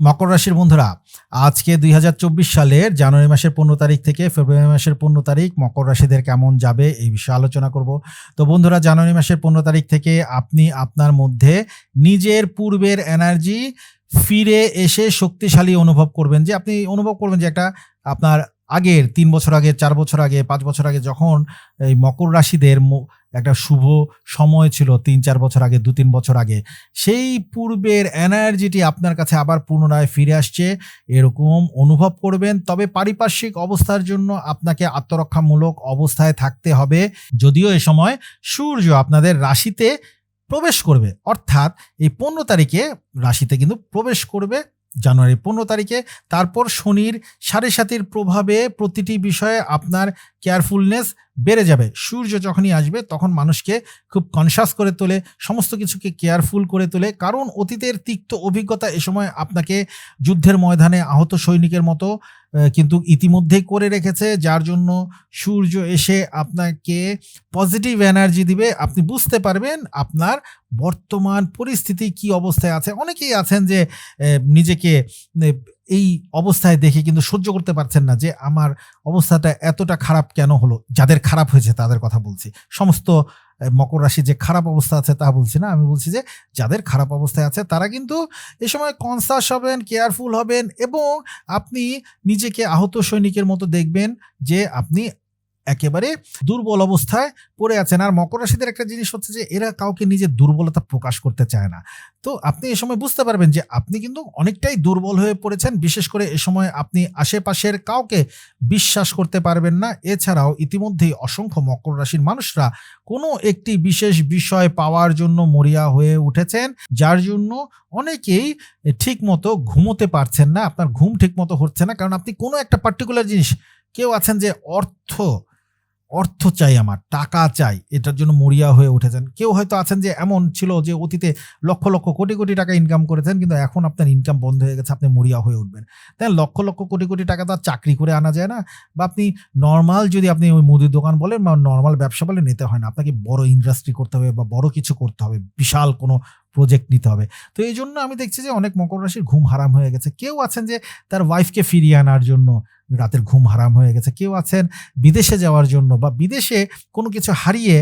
মকর রাশির বন্ধুরা, আজকে দুই হাজার চব্বিশ সালের জানুয়ারি মাসের পনেরো তারিখ থেকে ফেব্রুয়ারি মাসের পনেরো তারিখ মকর রাশিদের কেমন যাবে এই বিষয়ে আলোচনা করব। তো বন্ধুরা, জানুয়ারি মাসের পনেরো তারিখ থেকে আপনি আপনার মধ্যে নিজের পূর্বের এনার্জি ফিরে এসে শক্তিশালী অনুভব করবেন যে, আপনি অনুভব করবেন যে একটা আপনার আগের, তিন বছর আগে, চার বছর আগে, পাঁচ বছর আগে যখন এই মকর রাশিদের একটা শুভ সময় ছিল, তিন, চার বছর আগে, দু, তিন বছর আগে, সেই পূর্বের এনার্জিটি আপনার কাছে আবার পুনরায় ফিরে আসছে। এরকম অনুভব করবেন, তবে পারিপার্শ্বিক অবস্থার জন্য আপনাকে আত্মরক্ষামূলক অবস্থায় থাকতে হবে। যদিও এ সময় সূর্য আপনাদের রাশিতে প্রবেশ করবে, অর্থাৎ এই পনেরো তারিখে রাশিতে কিন্তু প্রবেশ করবে। জানুয়ারি পনেরো তারিখে। তারপর শনির সাড়ে সাতির প্রভাবে প্রতিটি বিষয়ে আপনার কেয়ারফুলনেস বেড়ে যাবে। সূর্য যখনই আসবে, তখন মানুষকে খুব কনসাস করে তোলে, সমস্ত কিছুকে কেয়ারফুল করে তোলে। কারণ অতীতের তিক্ত অভিজ্ঞতা এ সময় আপনাকে যুদ্ধের ময়দানে আহত সৈনিকের মতো কিন্তু ইতিমধ্যেই করে রেখেছে। যার জন্য সূর্য এসে আপনাকে পজিটিভ এনার্জি দিবে। আপনি বুঝতে পারবেন আপনার বর্তমান পরিস্থিতি কি অবস্থায় আছে। অনেকেই আছেন যে নিজেকে এই অবস্থায় দেখে কিন্তু সহ্য করতে পারছেন না যে আমার অবস্থাটা এতটা খারাপ কেন হলো? যাদের খারাপ হয়েছে তাদের কথা বলছি। সমস্ত মকর রাশি যে খারাপ অবস্থা আছে তা বলছি না। আমি বলছি যে যাদের খারাপ অবস্থায় আছে তারা কিন্তু এ সময় কনসাস হবেন কেয়ারফুল হবেন এবং আপনি নিজেকে আহত সৈনিকের মতো দেখবেন যে আপনি একেবারে দুর্বল অবস্থায় পড়ে আছেন। আর মকর রাশিদের একটা জিনিস হচ্ছে যে, এরা কাউকে নিজের দুর্বলতা প্রকাশ করতে চায় না। তো আপনি এ সময় বুঝতে পারবেন যে, আপনি কিন্তু অনেকটাই দুর্বল হয়ে পড়েছেন। বিশেষ করে এ সময় আপনি আশেপাশের কাউকে বিশ্বাস করতে পারবেন না। এছাড়াও ইতিমধ্যেই অসংখ্য মকর রাশির মানুষরা কোনো একটি বিশেষ বিষয় পাওয়ার জন্য মরিয়া হয়ে উঠেছেন। যার জন্য অনেকেই ঠিক মতো ঘুমোতে পারছেন না। আপনার ঘুম ঠিক মতো হচ্ছে না। কারণ আপনি কোনো একটা পার্টিকুলার জিনিস, কেউ আছেন যে অর্থ অর্থ চাই আমার, টাকা চাই, এটার জন্য মরিয়া হয়ে উঠেছেন। কেউ হয়তো আছেন যে এমন ছিল যে অতীতে লক্ষ লক্ষ কোটি কোটি টাকা ইনকাম করেছেন, কিন্তু এখন আপনার ইনকাম বন্ধ হয়ে গেছে, আপনি মরিয়া হয়ে উঠবেন। তাই লক্ষ লক্ষ কোটি কোটি টাকা তো চাকরি করে আনা যায় না বা আপনি নর্মাল যদি আপনি ওই মুদির দোকান বলেন বা নর্মাল ব্যবসা বলে নিতে হয় না। আপনাকে বড় ইন্ডাস্ট্রি করতে হবে বা বড় কিছু করতে হবে, বিশাল কোনো প্রজেক্ট নিতে হবে। তো এই জন্য আমি দেখছি যে অনেক মকর রাশির ঘুম হারাম হয়ে গেছে। কেউ আছেন যে তার ওয়াইফকে ফিরিয়ে আনার জন্য রাতের ঘুম হারাম হয়ে গেছে। কেউ আছেন বিদেশে যাওয়ার জন্য বা বিদেশে কোনো কিছু হারিয়ে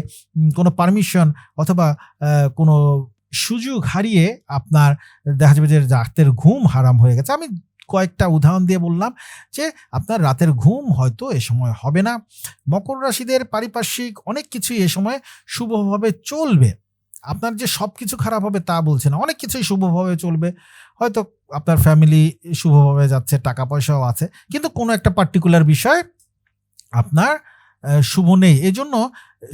কোনো পারমিশন অথবা কোনো সুযোগ হারিয়ে আপনার দেখা যাবে যে রাতের ঘুম হারাম হয়ে গেছে। আমি কয়েকটা উদাহরণ দিয়ে বললাম যে আপনার রাতের ঘুম হয়তো এ সময় হবে না। মকর রাশিদের পারিপার্শ্বিক অনেক কিছুই এ সময় শুভভাবে চলবে। আপনার যে সব কিছু খারাপ হবে তা বলছে না। অনেক কিছুই শুভভাবে চলবে। হয়তো আপনার ফ্যামিলি শুভভাবে যাচ্ছে, টাকা পয়সাও আছে। কিন্তু কোনো একটা পার্টিকুলার বিষয় আপনার শুভ নেই। এজন্য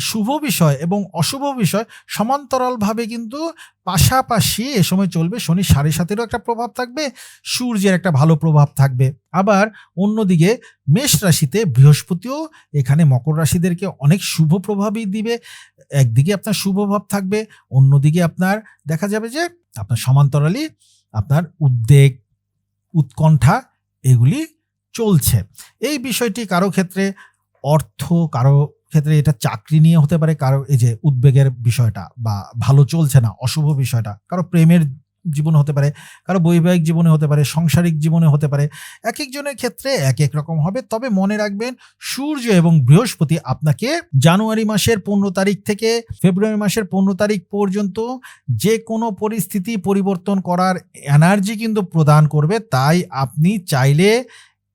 শুভ বিষয় এবং অশুভ বিষয় সমান্তরালভাবে কিন্তু পাশাপাশি এ সময় চলবে শনি সাড়ে সাতেরও একটা প্রভাব থাকবে, সূর্যের একটা ভালো প্রভাব থাকবে। আবার অন্যদিকে মেষ রাশিতে বৃহস্পতিও এখানে মকর রাশিদেরকে অনেক শুভ প্রভাবই দিবে। একদিকে আপনার শুভ ভাব থাকবে, অন্যদিকে আপনার দেখা যাবে যে আপনার সমান্তরালই আপনার উদ্বেগ, উৎকণ্ঠা এগুলি চলছে। এই বিষয়টি কারও ক্ষেত্রে অর্থ কারও ক্ষেত্রে এটা চাকরি নিয়ে হতে পারে, কারও এই যে উদ্বেগের বিষয়টা বা ভালো চলছে না, অশুভ বিষয়টা, কারও প্রেমের জীবনে হতে পারে, কারও বৈবাহিক জীবনে হতে পারে, সাংসারিক জীবনে হতে পারে এক একজনের ক্ষেত্রে এক এক রকম হবে। তবে মনে রাখবেন, সূর্য এবং বৃহস্পতি আপনাকে জানুয়ারি মাসের পনেরো তারিখ থেকে ফেব্রুয়ারি মাসের পনেরো তারিখ পর্যন্ত যে কোনো পরিস্থিতি পরিবর্তন করার এনার্জি কিন্তু প্রদান করবে। তাই আপনি চাইলে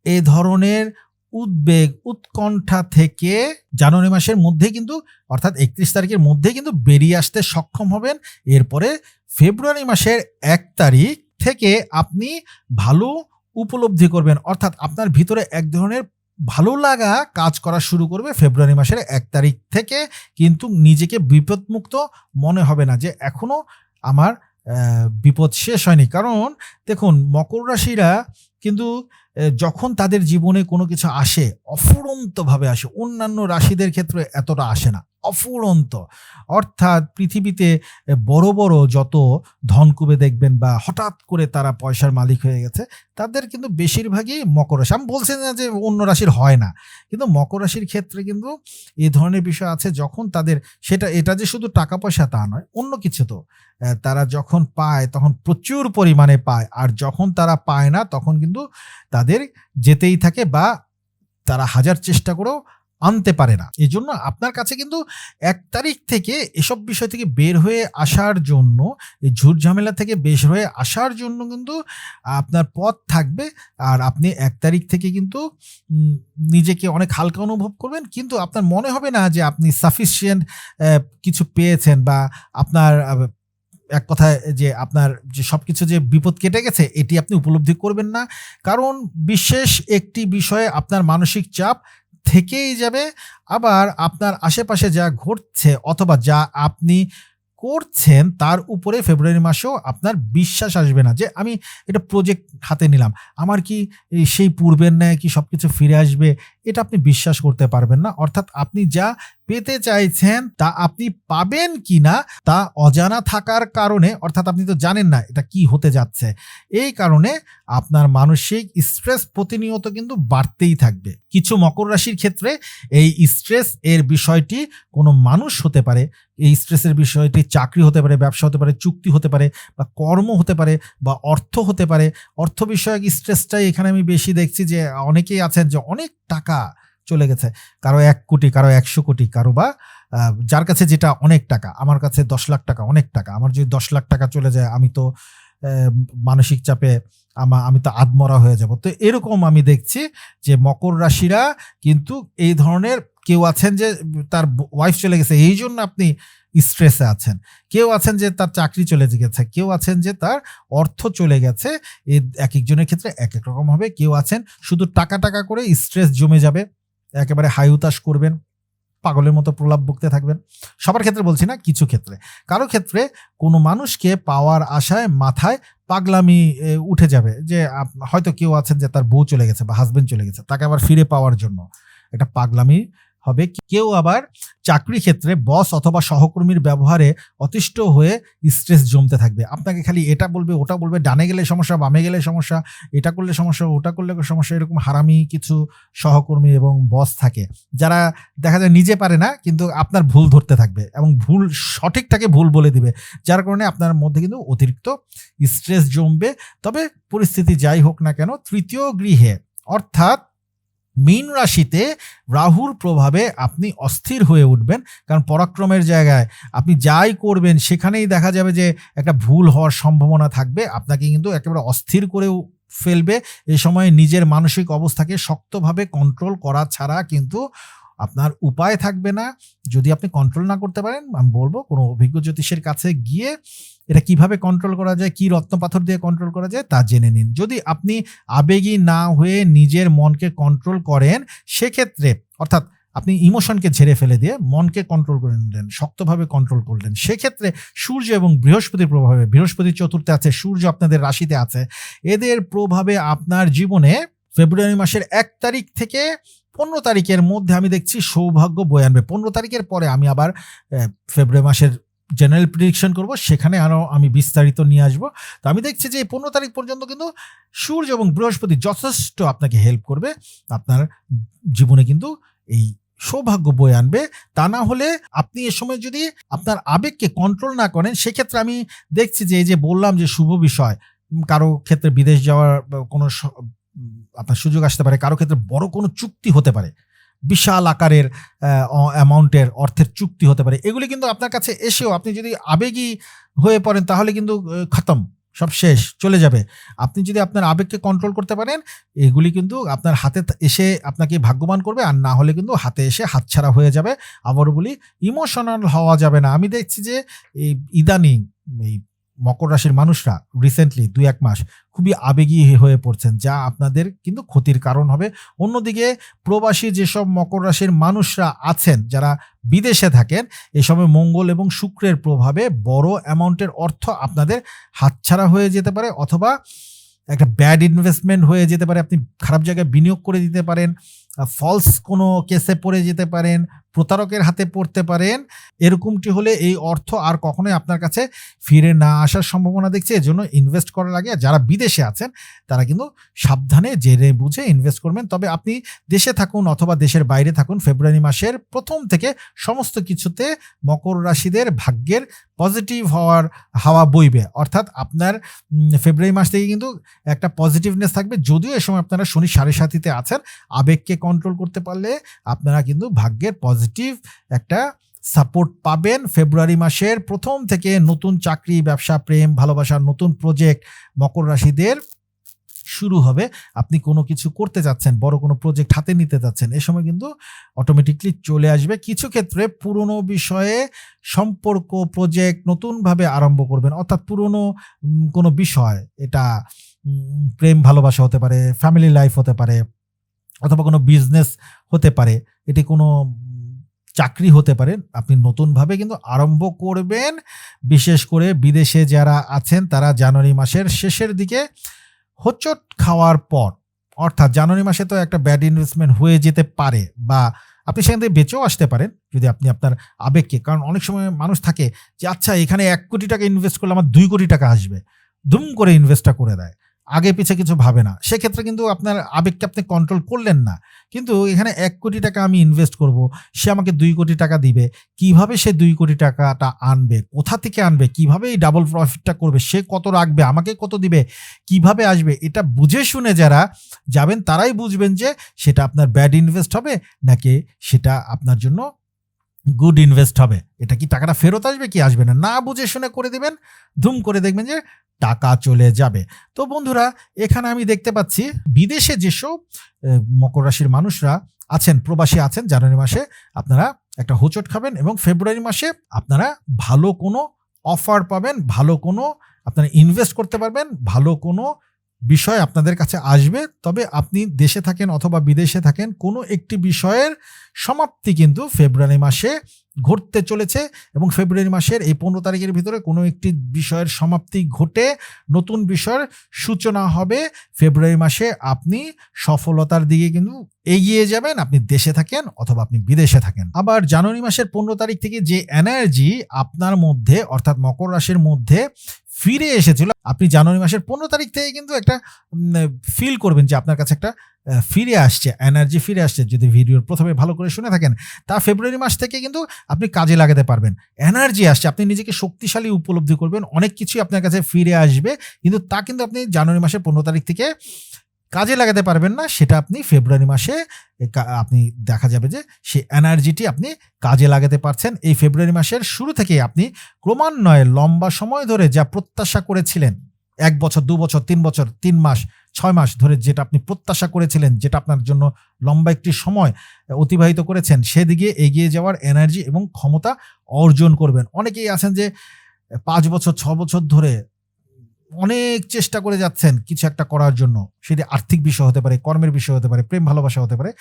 এ ধরনের উদ্বেগ, উৎকণ্ঠা থেকে জানুয়ারি মাসের মধ্যে কিন্তু, অর্থাৎ একত্রিশ তারিখের মধ্যে কিন্তু বেরিয়ে আসতে সক্ষম হবেন। এরপরে ফেব্রুয়ারি মাসের এক তারিখ থেকে আপনি ভালো উপলব্ধি করবেন। অর্থাৎ আপনার ভিতরে এক ধরনের ভালো লাগা কাজ করা শুরু করবে ফেব্রুয়ারি মাসের এক তারিখ থেকে। কিন্তু নিজেকে বিপদমুক্ত মনে হবে না যে এখনও আমার বিপদ শেষ হয়নি। কারণ দেখুন, মকর রাশিরা কিন্তু যখন তাদের জীবনে কোনো কিছু আসে, অফুরন্তভাবে আসে, অন্যান্য রাশিদের ক্ষেত্রে এতটা আসে না, অফুরন্ত। অর্থাৎ পৃথিবীতে বড় বড় যত ধনকুবে দেখবেন বা হঠাৎ করে তারা পয়সার মালিক হয়ে গেছে, তাদের কিন্তু বেশিরভাগই মকর রাশি। আমি বলছি না যে অন্য রাশির হয় না, কিন্তু মকর রাশির ক্ষেত্রে কিন্তু এ ধরনের বিষয় আছে, যখন তাদের সেটা, এটা যে শুধু টাকা পয়সা তা নয়, অন্য কিছু তো। তারা যখন পায়, তখন প্রচুর পরিমাণে পায়, আর যখন তারা পায় না, তখন কিন্তু তাদের যেতেই থাকে বা তারা হাজার চেষ্টা করেও আনতে পারে না। এই জন্য আপনার কাছে কিন্তু এক তারিখ থেকে এসব বিষয় থেকে বের হয়ে আসার জন্য, এই ঝুট ঝামেলা থেকে বের হয়ে আসার জন্য কিন্তু আপনার পথ থাকবে। আর আপনি এক তারিখ থেকে কিন্তু নিজেকে অনেক হালকা অনুভব করবেন। কিন্তু আপনার মনে হবে না যে আপনি সাফিসিয়েন্ট কিছু পেয়েছেন বা আপনার এক কথায় যে আপনার যে সবকিছু যে বিপদ কেটে গেছে, এটি আপনি উপলব্ধি করবেন না। কারণ বিশেষ একটি বিষয়ে আপনার মানসিক চাপ থেকেই যাবে, আবার আপনার আশেপাশে যা ঘটছে অথবা যা আপনি করছেন, তার উপরে ফেব্রুয়ারি মাসেও আপনার বিশ্বাস আসবে না যে, আমি এটা প্রজেক্ট হাতে নিলাম। আমার কি সেই পূর্বের ন্যায় কি সব কিছু ফিরে আসবে? এটা আপনি বিশ্বাস করতে পারবেন না। অর্থাৎ আপনি যা পেতে চাইছেন তা আপনি পাবেন কি না তা অজানা থাকার কারণে, অর্থাৎ আপনি তো জানেন না এটা কি হতে যাচ্ছে। এই কারণে আপনার মানসিক স্ট্রেস প্রতিনিয়ত কিন্তু বাড়তেই থাকবে। কিছু মকর রাশির ক্ষেত্রে এই স্ট্রেস এর বিষয়টি কোনো মানুষ হতে পারে, এই স্ট্রেসের বিষয়টি চাকরি হতে পারে, ব্যবসা হতে পারে, চুক্তি হতে পারে বা কর্ম হতে পারে বা অর্থ হতে পারে। অর্থ বিষয়ক স্ট্রেসটাই এখানে আমি বেশি দেখছি যে অনেকেই আছেন যে অনেক টাকা চলে গেছে। কারও এক কোটি, কারও একশো কোটি, কারও বা যার কাছে যেটা অনেক টাকা, আমার কাছে দশ লাখ টাকা, অনেক টাকা, আমার যদি দশ লাখ টাকা চলে যায়, আমি তো মানসিক চাপে আমা, আমি তো আদমরা হয়ে যাব। তো এরকম আমি দেখছি যে মকর রাশিরা কিন্তু এই ধরনের কেউ আছেন যে তার ওয়াইফ চলে গেছে, এই জন্য আপনি স্ট্রেসে আছেন। কেউ আছেন যে তার চাকরি চলে গেছে, কেউ আছেন যে তার অর্থ চলে গেছে এক একজনের ক্ষেত্রে এক এক রকম হবে। কেউ আছেন শুধু টাকা টাকা করে স্ট্রেস জমে যাবে, একেবারে হাই উতাস করবেন, পাগলের মতো প্রলাপ বকতে থাকবেন। সবার ক্ষেত্রে বলছি না, কিছু ক্ষেত্রে। কারও ক্ষেত্রে কোনো মানুষকে পাওয়ার আশায় মাথায় পাগলামি উঠে যাবে যে হয়তো কেউ আছেন যে তার বউ চলে গেছে বা হাজবেন্ড চলে গেছে, তাকে আবার ফিরে পাওয়ার জন্য। একটা পাগলামি হবে। কেউ আবার চাকরি ক্ষেত্রে বস অথবা সহকর্মীর ব্যবহারে অতিষ্ঠ হয়ে স্ট্রেস জমতে থাকবে। আপনাকে খালি এটা বলবে, ওটা বলবে, ডানে গেলে সমস্যা, বামে গেলে সমস্যা, এটা করলে সমস্যা, ওটা করলে সমস্যা, এরকম হারামি কিছু সহকর্মী এবং বস থাকে। যারা দেখা যায় নিজে পারে না, কিন্তু আপনার ভুল ধরতে থাকবে এবং ভুল, সঠিকটাকে ভুল বলে দিবে। যার কারণে আপনার মধ্যে কিন্তু অতিরিক্ত স্ট্রেস জমবে। তবে পরিস্থিতি যাই হোক না কেন, তৃতীয় গৃহে, অর্থাৎ মীন রাশিতে রাহুর প্রভাবে আপনি অস্থির হয়ে উঠবেন। কারণ পরাক্রমের জায়গায় আপনি যাই করবেন, সেখানেই দেখা যাবে যে একটা ভুল হওয়ার সম্ভাবনা থাকবে। আপনাকে কিন্তু একেবারে অস্থির করেও ফেলবে। এ সময় নিজের মানসিক অবস্থাকে শক্তভাবে কন্ট্রোল করা ছাড়া কিন্তু আপনার উপায় থাকবে না যদি আপনি কন্ট্রোল না করতে পারেন, আমি বলব কোনো অভিজ্ঞ জ্যোতিষের কাছে গিয়ে এটা কীভাবে কন্ট্রোল করা যায়, কি রত্ন পাথর দিয়ে কন্ট্রোল করা যায় তা জেনে নিন। যদি আপনি আবেগী না হয়ে নিজের মনকে কন্ট্রোল করেন, সেক্ষেত্রে অর্থাৎ আপনি ইমোশনকে ঝেড়ে ফেলে দিয়ে মনকে কন্ট্রোল করে নিলেন, শক্তভাবে কন্ট্রোল করলেন, সেক্ষেত্রে সূর্য এবং বৃহস্পতির প্রভাবে বৃহস্পতির চতুর্থে আছে, সূর্য আপনাদের রাশিতে আছে, এদের প্রভাবে আপনার জীবনে ফেব্রুয়ারি মাসের এক তারিখ থেকে পনেরো তারিখের মধ্যে আমি দেখছি সৌভাগ্য বয়ে আনবে। পনেরো তারিখের পরে আমি আবার ফেব্রুয়ারি মাসের জেনারেল প্রিডিকশন করব, সেখানে আরও আমি বিস্তারিত নিয়ে আসব। তো আমি দেখছি যে এই পনেরো তারিখ পর্যন্ত কিন্তু সূর্য এবং বৃহস্পতি যথেষ্ট আপনাকে হেল্প করবে। আপনার জীবনে কিন্তু এই সৌভাগ্য বয়ে আনবে। তা না হলে আপনি এ সময় যদি আপনার আবেগকে কন্ট্রোল না করেন, সেক্ষেত্রে আমি দেখছি যে এই যে বললাম যে শুভ বিষয়, কারও ক্ষেত্রে বিদেশ যাওয়ার কোনো আপনার সুযোগ আসতে পারে, কারও ক্ষেত্রে বড় কোনো চুক্তি হতে পারে, বিশাল আকারের অ্যামাউন্টের অর্থের চুক্তি হতে পারে, এগুলি কিন্তু আপনার কাছে এসেও আপনি যদি আবেগী হয়ে পড়েন তাহলে কিন্তু খতম, সব শেষ, চলে যাবে। আপনি যদি আপনার আবেগকে কন্ট্রোল করতে পারেন, এগুলি কিন্তু আপনার হাতে এসে আপনাকে ভাগ্যবান করবে, আর না হলে কিন্তু হাতে এসে হাতছাড়া হয়ে যাবে আবারও বলি ইমোশনাল হওয়া যাবে না। আমি দেখছি যে, এই ইদানিং, এই মকর রাশির মানুষরা রিসেন্টলি দুই এক মাস খুবই আবেগী হয়ে পড়ছেন, যা আপনাদের কিন্তু ক্ষতির কারণ হবে। অন্যদিকে প্রবাসী যেসব মকর রাশির মানুষরা আছেন, যারা বিদেশে থাকেন এই সময় মঙ্গল এবং শুক্রের প্রভাবে বড় অ্যামাউন্টের অর্থ আপনাদের হাতছাড়া হয়ে যেতে পারে অথবা একটা ব্যাড ইনভেস্টমেন্ট হয়ে যেতে পারে। আপনি খারাপ জায়গায় বিনিয়োগ করে দিতে পারেন ফলস কোনো কেসে পড়ে যেতে পারেন প্রতারকের হাতে পড়তে পারেন। এরকমটি হলে এই অর্থ আর কখনোই আপনার কাছে ফিরে না আসার সম্ভাবনা দেখছে। এজন্য ইনভেস্ট করার আগে যারা বিদেশে আছেন, তারা কিন্তু সাবধানে জেনে বুঝে ইনভেস্ট করবেন। তবে আপনি দেশে থাকুন অথবা দেশের বাইরে থাকুন, ফেব্রুয়ারি মাসের প্রথম থেকে সমস্ত কিছুতে মকর রাশিদের ভাগ্যের পজিটিভ হওয়ার হাওয়া বইবে। অর্থাৎ আপনার ফেব্রুয়ারি মাস থেকে কিন্তু একটা পজিটিভনেস থাকবে। যদিও এ সময় আপনারা শনি সাড়ে সাতিতে আছেন, আবেগকে কন্ট্রোল করতে পারলে আপনারা কিন্তু ভাগ্যের পজিটিভ একটা সাপোর্ট পাবেন। ফেব্রুয়ারি মাসের প্রথম থেকে নতুন চাকরি, ব্যবসা, প্রেম, ভালোবাসার নতুন প্রজেক্ট মকর রাশিদের শুরু হবে। আপনি কোনো কিছু করতে যাচ্ছেন বড় কোনো প্রজেক্ট হাতে নিতে যাচ্ছেন এ সময় কিন্তু অটোমেটিকলি চলে আসবে। কিছু ক্ষেত্রে পুরনো বিষয়ে সম্পর্ক প্রজেক্ট নতুনভাবে আরম্ভ করবেন, অর্থাৎ পুরনো কোনো বিষয়, এটা প্রেম, ভালোবাসা হতে পারে ফ্যামিলি লাইফ হতে পারে, অথবা কোনো বিজনেস হতে পারে, এটি কোনো চাকরি হতে পারে, আপনি নতুনভাবে কিন্তু আরম্ভ করবেন। বিশেষ করে বিদেশে যারা আছেন, তারা জানুয়ারি মাসের শেষের দিকে হোঁচট খাওয়ার পর, অর্থাৎ জানুয়ারি মাসে তো একটা ব্যাড ইনভেস্টমেন্ট হয়ে যেতে পারে বা আপনি সেখান থেকে বেঁচেও আসতে পারেন যদি আপনি আপনার আবেগকে। কারণ অনেক সময় মানুষ থাকে যে আচ্ছা এখানে এক কোটি টাকা ইনভেস্ট করলে আমার দুই কোটি টাকা আসবে। দুম করে ইনভেস্টটা করে দেয়। আগে পিছে কিছু ভাবে না। সেক্ষেত্রে কিন্তু আপনার আবেগকে আপনি কন্ট্রোল করলেন না। কিন্তু এখানে এক কোটি টাকা আমি ইনভেস্ট করব, সে আমাকে দুই কোটি টাকা দিবে। কীভাবে সে দুই কোটি টাকাটা আনবে? কোথা থেকে আনবে? কীভাবে এই ডাবল প্রফিটটা করবে? সে কত রাখবে? আমাকে কত দিবে? কীভাবে আসবে? এটা বুঝে শুনে যারা যাবেন, তারাই বুঝবেন যে সেটা আপনার ব্যাড ইনভেস্ট হবে, নাকি সেটা আপনার জন্য গুড ইনভেস্ট হবে। এটা কি টাকাটা ফেরত আসবে কি আসবে না? না বুঝে শুনে করে দিবেন, ধুম করে দেখবেন যে টাকা চলে যাবে। তো বন্ধুরা, এখানে আমি দেখতে পাচ্ছি বিদেশে যেসব মকর রাশির মানুষরা আছেন, প্রবাসী আছেন, জানুয়ারি মাসে আপনারা একটা হোঁচট খাবেন এবং ফেব্রুয়ারি মাসে আপনারা ভালো কোনো অফার পাবেন, ভালো কোনো আপনারা ইনভেস্ট করতে পারবেন, ভালো কোনো বিষয় আপনাদের কাছে আসবে, তবে আপনি দেশে থাকেন অথবা বিদেশে থাকেন, কোনো একটি বিষয়ের সমাপ্তি কিন্তু ফেব্রুয়ারি মাসে ঘটতে চলেছে এবং ফেব্রুয়ারি মাসের এই পনেরো তারিখের ভিতরে কোনো একটি বিষয়ের সমাপ্তি ঘটে, নতুন বিষয়ের সূচনা হবে। ফেব্রুয়ারি মাসে আপনি সফলতার দিকে কিন্তু এগিয়ে যাবেন, আপনি দেশে থাকেন অথবা আপনি বিদেশে থাকেন। আবার জানুয়ারি মাসের পনেরো তারিখ থেকে যে এনার্জি আপনার মধ্যে, অর্থাৎ মকর রাশির মধ্যে ফিরে এসেছিল। আপনি জানুয়ারি মাসের পনেরো তারিখ থেকে কিন্তু একটা ফিল করবেন যে আপনার কাছে একটা ফিরে আসছে এনার্জি ফিরে আসছে। যদি ভিডিওর প্রথমে ভালো করে শুনে থাকেন, তা ফেব্রুয়ারি মাস থেকে কিন্তু আপনি কাজে লাগাতে পারবেন। এনার্জি আসছে, আপনি নিজেকে শক্তিশালী উপলব্ধি করবেন, অনেক কিছুই আপনার কাছে ফিরে আসবে, কিন্তু তা কিন্তু আপনি জানুয়ারি মাসের পনেরো তারিখ থেকে কাজে লাগাতে পারবেন না, সেটা আপনি ফেব্রুয়ারি মাসে আপনি দেখা যাবে যে সেই এনার্জিটি আপনি কাজে লাগাতে পারছেন। এই ফেব্রুয়ারি মাসের শুরু থেকে আপনি ক্রমান্বয়ে লম্বা সময় ধরে যা প্রত্যাশা করেছিলেন, এক বছর, দু বছর, তিন বছর, তিন মাস, ছয় মাস ধরে যেটা আপনি প্রত্যাশা করেছিলেন, যেটা আপনার জন্য লম্বা একটি সময় অতিবাহিত করেছেন, সেদিকে এগিয়ে যাওয়ার এনার্জি এবং ক্ষমতা অর্জন করবেন। অনেকেই আছেন যে পাঁচ বছর ছ বছর ধরে অনেক চেষ্টা করে যাচ্ছেন কিছু একটা করার জন্য। সেটি আর্থিক বিষয় হতে পারে, কর্মের বিষয় হতে পারে, প্রেম ভালোবাসা হতে পারে।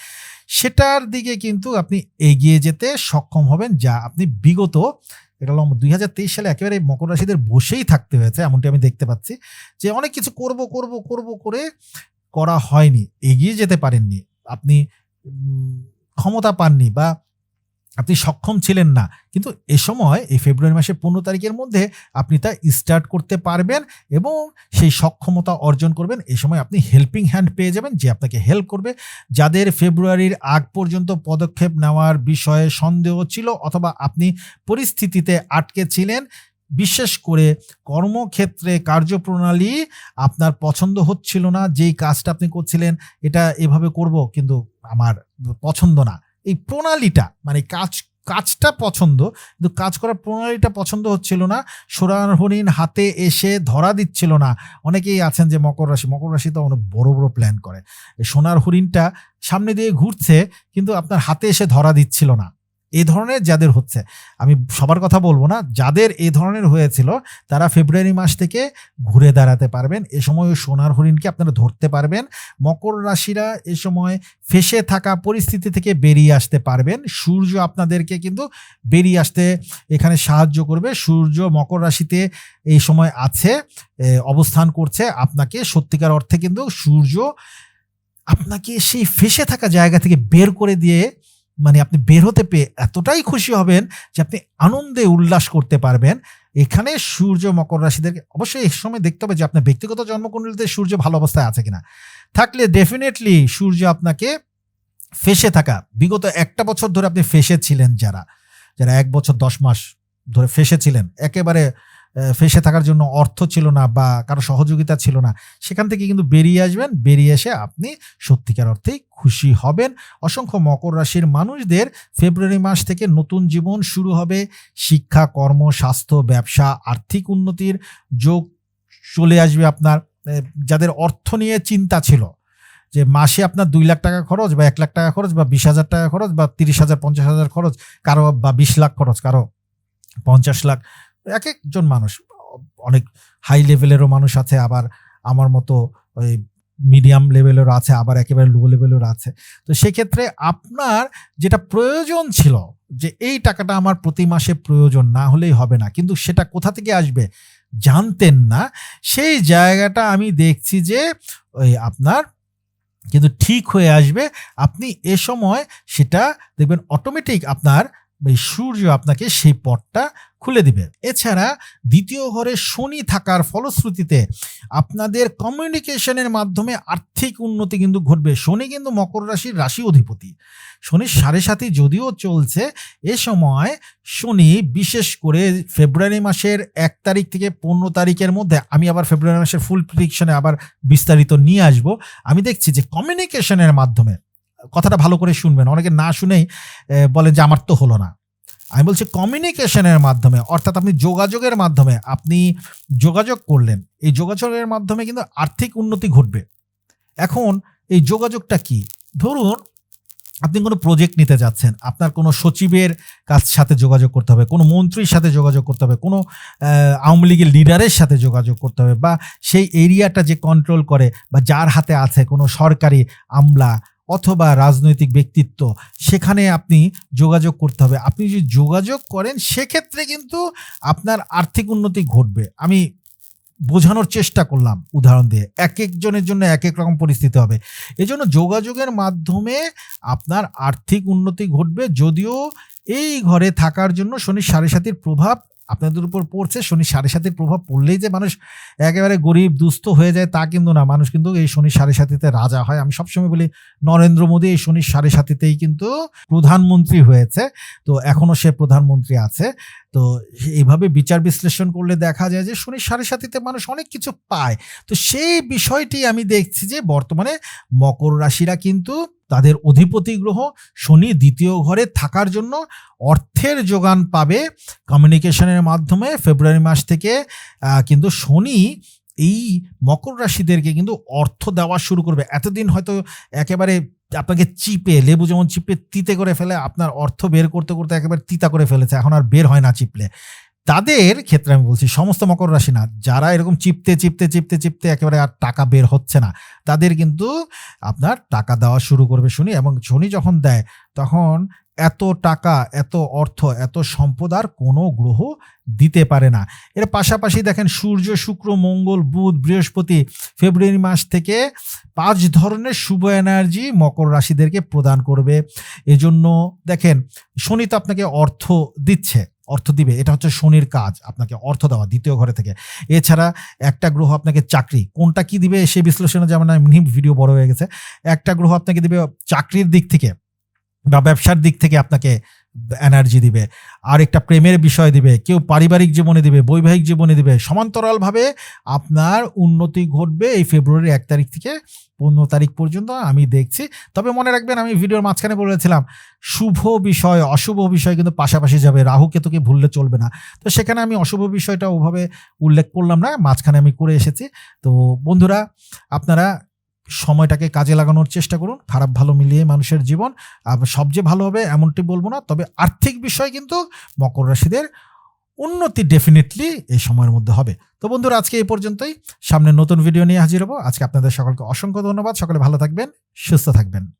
সেটার দিকে কিন্তু আপনি এগিয়ে যেতে সক্ষম হবেন যা আপনি বিগত, এটা হলো দুই হাজার তেইশ সালে একেবারে মকর রাশিদের বসেই থাকতে হয়েছে, এমনটি আমি দেখতে পাচ্ছি যে অনেক কিছু করব করব করব করে করা হয়নি, এগিয়ে যেতে পারেননি। আপনি ক্ষমতা পাননি বা আপনি সক্ষম ছিলেন না। কিন্তু এ সময়, এই ফেব্রুয়ারি মাসের পনেরো তারিখের মধ্যে আপনি তা স্টার্ট করতে পারবেন এবং সেই সক্ষমতা অর্জন করবেন। এই সময় আপনি হেল্পিং হ্যান্ড পেয়ে যাবেন, যে আপনাকে হেল্প করবে। যাদের ফেব্রুয়ারির আগ পর্যন্ত পদক্ষেপ নেওয়ার বিষয়ে সন্দেহ ছিল অথবা আপনি পরিস্থিতিতে আটকে ছিলেন, বিশেষ করে কর্মক্ষেত্রে কার্যপ্রণালী আপনার পছন্দ হচ্ছিল না, যেই কাজটা আপনি করছিলেন, এটা এভাবে করব, কিন্তু আমার পছন্দ না। এই প্রণালীটা মানে কাজ, কাজটা পছন্দ, কিন্তু কাজ করার প্রণালীটা পছন্দ হচ্ছিল না। সোনার হরিণ হাতে এসে ধরা দিচ্ছিল না। অনেকেই আছেন যে মকর রাশি মকর রাশি তো অনেক বড় বড় প্ল্যান করে। সোনার হরিণটা সামনে দিয়ে ঘুরছে, কিন্তু আপনার হাতে এসে ধরা দিচ্ছিল না। এই ধরনের যাদের হচ্ছে, আমি সবার কথা বলব না, যাদের এই ধরনের হয়েছিল, তারা ফেব্রুয়ারি মাস থেকে ঘুরে দাঁড়াতে পারবেন। এ সময় সোনার হরিণকে আপনারা ধরতে পারবেন। মকর রাশিরা এ সময় ফেসে থাকা পরিস্থিতি থেকে বেরিয়ে আসতে পারবেন। সূর্য আপনাদেরকে কিন্তু বেরিয়ে আসতে এখানে সাহায্য করবে। সূর্য মকর রাশিতে এই সময় আছে অবস্থান করছে। আপনাকে সত্যিকার অর্থে কিন্তু সূর্য আপনাকে সেই ফেসে থাকা জায়গা থেকে বের করে দিয়ে মানে আপনি বের হতে পেয়ে এতটাই খুশি হবেন যে আপনি আনন্দে উল্লাস করতে পারবেন। এখানে সূর্য মকর রাশিদেরকে অবশ্যই এই সময় দেখতে হবে যে আপনার ব্যক্তিগত জন্মকুণ্ডলিতে সূর্য ভালো অবস্থায় আছে কিনা। থাকলে ডেফিনেটলি সূর্য আপনাকে ফেসে থাকা, বিগত একটা বছর ধরে আপনি ফেসে ছিলেন যারা যারা এক বছর দশ মাস ধরে ফেসে ছিলেন, একেবারে ফেসে থাকার জন্য অর্থ ছিল না বা কারও সহযোগিতা ছিল না, সেখান থেকে কিন্তু বেরিয়ে আসবেন। বেরিয়ে এসে আপনি সত্যিকার অর্থেই খুশি হবেন। অসংখ্য মকর রাশির মানুষদের ফেব্রুয়ারি মাস থেকে নতুন জীবন শুরু হবে। শিক্ষা, কর্ম, স্বাস্থ্য, ব্যবসা, আর্থিক উন্নতির যোগ চলে আসবে আপনার যাদের অর্থ নিয়ে চিন্তা ছিল। যে মাসে আপনার দুই লাখ টাকা খরচ বা এক লাখ টাকা খরচ বা বিশ হাজার টাকা খরচ বা তিরিশ হাজার, পঞ্চাশ হাজার খরচ, কারও বা বিশ লাখ খরচ, কারও পঞ্চাশ লাখ এক একজন মানুষ, অনেক হাই লেভেলেরও মানুষ আছে, আবার আমার মতো ওই মিডিয়াম লেভেলেরও আছে, আবার একেবারে লো লেভেলেরও আছে। তো সেক্ষেত্রে আপনার যেটা প্রয়োজন ছিল, যে এই টাকাটা আমার প্রতি মাসে প্রয়োজন না হলেই হবে না, কিন্তু সেটা কোথা থেকে আসবে জানতেন না। সেই জায়গাটা আমি দেখছি যে ওই আপনার কিন্তু ঠিক হয়ে আসবে। আপনি এ সময় সেটা দেখবেন অটোমেটিক আপনার এই সূর্য আপনাকে সেই পথটা খুলে দিবে। এছাড়া দ্বিতীয় ঘরে শনি থাকার ফলশ্রুতিতে আপনাদের কমিউনিকেশনের মাধ্যমে আর্থিক উন্নতি কিন্তু ঘটবে। শনি কিন্তু মকর রাশির রাশি অধিপতি। শনির সাড়ে সাথে যদিও চলছে, এ সময় শনি বিশেষ করে ফেব্রুয়ারি মাসের এক তারিখ থেকে পনেরো তারিখের মধ্যে, আমি আবার ফেব্রুয়ারি মাসের ফুল প্রিডিকশনে আবার বিস্তারিত নিয়ে আসব। আমি দেখছি যে কমিউনিকেশনের মাধ্যমে কথাটা ভালো করে শুনবেন। অনেকে না শুনেই বলেন যে, আমার তো হলো না। আমি বলছি কমিউনিকেশনের মাধ্যমে, অর্থাৎ আপনি যোগাযোগের মাধ্যমে, আপনি যোগাযোগ করলেন। এই যোগাযোগের মাধ্যমে কিন্তু আর্থিক উন্নতি ঘটবে। এখন এই যোগাযোগটা কি? ধরুন, আপনি কোনো প্রজেক্ট নিতে যাচ্ছেন। আপনার কোনো সচিবের কাছ সাথে যোগাযোগ করতে হবে, কোনো মন্ত্রীর সাথে যোগাযোগ করতে হবে, কোনো আওয়ামী লীগের লিডারের সাথে যোগাযোগ করতে হবে বা সেই এরিয়াটা যে কন্ট্রোল করে বা যার হাতে আছে কোনো সরকারি আমলা অথবা রাজনৈতিক ব্যক্তিত্ব, সেখানে আপনি যোগাযোগ করতে হবে। আপনি যদি যোগাযোগ করেন, সেক্ষেত্রে কিন্তু আপনার আর্থিক উন্নতি ঘটবে। আমি বোঝানোর চেষ্টা করলাম উদাহরণ দিয়ে। এক একজনের জন্য এক এক রকম পরিস্থিতি হবে। এজন্য যোগাযোগের মাধ্যমে আপনার আর্থিক উন্নতি ঘটবে। যদিও এই ঘরে থাকার জন্য শনি সাড়ে সাতির প্রভাব আপনাদের উপর পড়ছে, শনি সাড়ে সাতির প্রভাব পড়লেই যে মানুষ একেবারে গরিব, দুস্থ হয়ে যায় তা কিন্তু না। মানুষ কিন্তু এই শনি সাড়ে সাতিতে রাজা হয়। আমি সবসময় বলি, নরেন্দ্র মোদী এই শনি সাড়ে সাতিতেই কিন্তু প্রধানমন্ত্রী হয়েছে। তো এখনও সে প্রধানমন্ত্রী আছে। তো এইভাবে বিচার বিশ্লেষণ করলে দেখা যায় যে শনি সাড়ে সাতিতে মানুষ অনেক কিছু পায়। তো সেই বিষয়টি আমি দেখছি যে বর্তমানে মকর রাশিরা কিন্তু তাদের অধিপতি গ্রহ শনি দ্বিতীয় ঘরে থাকার জন্য অর্থের যোগান পাবে। কমিউনিকেশনের মাধ্যমে ফেব্রুয়ারি মাস থেকে কিন্তু শনি এই মকর রাশিদেরকে কিন্তু অর্থ দেওয়া শুরু করবে। এতদিন হয়তো একেবারে আপনাকে চিপে, লেবু যেমন চিপে তিতে করে ফেলে, আপনার অর্থ বের করতে করতে একেবারে তিতা করে ফেলেছে, এখন আর বের হয় না চিপলে। তাদের ক্ষেত্রে আমি বলছি, সমস্ত মকর রাশি না, যারা এরকম চিপতে চিপতে চিপতে চিপতে একেবারে আর টাকা বের হচ্ছে না, তাদের কিন্তু আপনার টাকা দেওয়া শুরু করবে শুনি এবং শনি যখন দেয়, তখন এত টাকা, এত অর্থ, এত সম্পদ আর কোনো গ্রহ দিতে পারে না। এর পাশাপাশি দেখেন সূর্য, শুক্র, মঙ্গল, বুধ, বৃহস্পতি ফেব্রুয়ারি মাস থেকে পাঁচ ধরনের শুভ এনার্জি মকর রাশিদেরকে প্রদান করবে। এজন্য দেখেন শনি তো আপনাকে অর্থ দিচ্ছে, অর্থ দিবে। এটা হচ্ছে শনির কাজ, আপনাকে অর্থ দেওয়া দ্বিতীয় ঘরে থেকে। এছাড়া একটা গ্রহ আপনাকে চাকরি, কোনটা কি দিবে সে বিশ্লেষণে যেমন মিনি ভিডিও বড় হয়ে গেছে, একটা গ্রহ আপনাকে দিবে চাকরির দিক থেকে। বা ব্যবসার দিক থেকে আপনাকে এনার্জি দিবে আর একটা প্রেমের বিষয় দিবে, কেউ পারিবারিক জীবনে দিবে, বৈবাহিক জীবনে দিবে, সমান্তরালভাবে আপনার উন্নতি ঘটবে এই ফেব্রুয়ারির এক তারিখ থেকে পনেরো তারিখ পর্যন্ত আমি দেখছি। তবে মনে রাখবেন, আমি ভিডিওর মাঝখানে বলেছিলাম, শুভ বিষয়, অশুভ বিষয় কিন্তু পাশাপাশি যাবে রাহু কেতুকে ভুললে চলবে না। তো সেখানে আমি অশুভ বিষয়টা ওভাবে উল্লেখ করলাম না, মাঝখানে আমি করে এসেছি। তো বন্ধুরা, আপনারা সময়টাকে কাজে লাগানোর চেষ্টা করুন, খারাপ ভালো মিলিয়ে মানুষের জীবন। সবচেয়ে ভালো হবে এমনটি বলব না, তবে আর্থিক বিষয় কিন্তু মকর রাশিদের উন্নতি ডেফিনেটলি এই সময়ের মধ্যে হবে। তো বন্ধুরা, আজকে এই পর্যন্তই। সামনে নতুন ভিডিও নিয়ে হাজির হব। আজকে আপনাদের সকলকে অসংখ্য ধন্যবাদ। সকলে ভালো থাকবেন, সুস্থ থাকবেন।